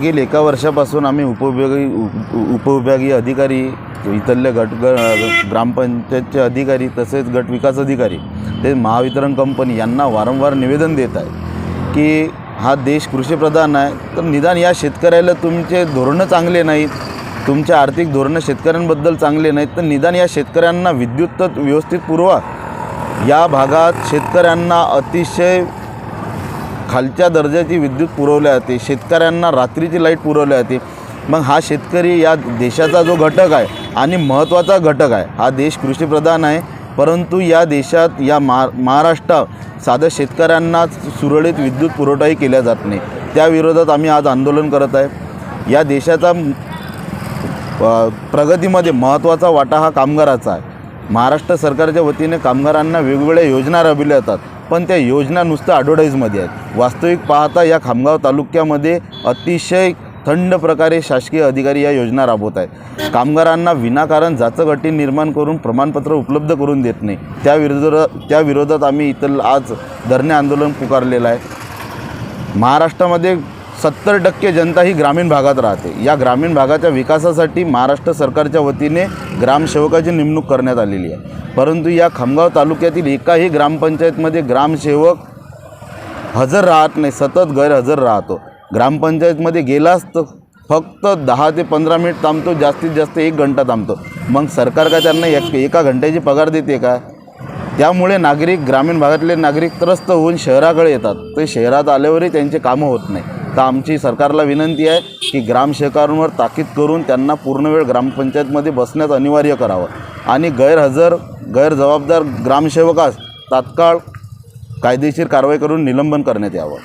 मागील एका वर्षापासून आम्ही उपविभागी उप उपविभागीय अधिकारी इथले गट ग ग्रामपंचायतचे अधिकारी तसेच गट विकास अधिकारी ते महावितरण कंपनी यांना वारंवार निवेदन देत आहे की हा देश कृषीप्रधान आहे. तर निदान या शेतकऱ्याला तुमचे धोरणं चांगले नाहीत तुमचे आर्थिक धोरणं शेतकऱ्यांबद्दल चांगले नाहीत तर निदान या शेतकऱ्यांना विद्युत तर व्यवस्थित पुरवा. या भागात शेतकऱ्यांना अतिशय खालच्या दर्जाची विद्युत पुरवल्या जाते. शेतकऱ्यांना रात्रीची लाइट पुरवल्या जाते. मग हा शेतकरी या देशाचा जो घटक आहे आणि महत्त्वाचा घटक आहे हा देश कृषीप्रधान आहे. परंतु या देशात या महा महाराष्ट्रात साधं शेतकऱ्यांना सुरळीत विद्युत पुरवठाही केला जात नाही. त्याविरोधात आम्ही आज आंदोलन करत आहे. या देशाचा प्रगतीमध्ये महत्त्वाचा वाटा हा कामगाराचा आहे. महाराष्ट्र सरकारच्या वतीने कामगारांना वेगवेगळ्या योजना राबविल्या जातात. पण त्या योजना नुसतं ॲडव्हर्टाईजमध्ये आहेत. वास्तविक पाहता या खामगाव तालुक्यामध्ये अतिशय थंड प्रकारे शासकीय अधिकारी या योजना राबवत आहेत. कामगारांना विनाकारण जाचं गटी निर्माण करून प्रमाणपत्र उपलब्ध करून देत नाही. त्या विरोधात त्या विरोधात आम्ही इथं आज धरणे आंदोलन पुकारलेलं आहे. महाराष्ट्रामध्ये सत्तर टक्के जनता ही ग्रामीण भागात राहते. या ग्रामीण भागाच्या विकासासाठी महाराष्ट्र सरकारच्या वतीने ग्रामसेवकाची नेमणूक करण्यात आलेली आहे. परंतु या खामगाव तालुक्यातील एकाही ग्रामपंचायतमध्ये ग्रामसेवक हजर राहत नाही सतत गैरहजर राहतो. ग्रामपंचायतमध्ये गेलाच तर फक्त दहा ते पंधरा मिनिट थांबतो जास्तीत जास्त एक घंटा थांबतो. मग सरकार का त्यांना एक एका घंट्याची पगार देते का? त्यामुळे नागरिक ग्रामीण भागातले नागरिक त्रस्त होऊन शहराकडे येतात. ते शहरात आल्यावरही त्यांचे कामं होत नाही. तर आमची सरकारला विनंती आहे की ग्रामसेवकांवर ताकीद करून त्यांना पूर्ण वेळ ग्रामपंचायतमध्ये बसण्यास अनिवार्य करावं. आणि गैरहजर गैरजबाबदार ग्रामसेवकास तात्काळ कायदेशीर कारवाई करून निलंबन करण्यात यावं.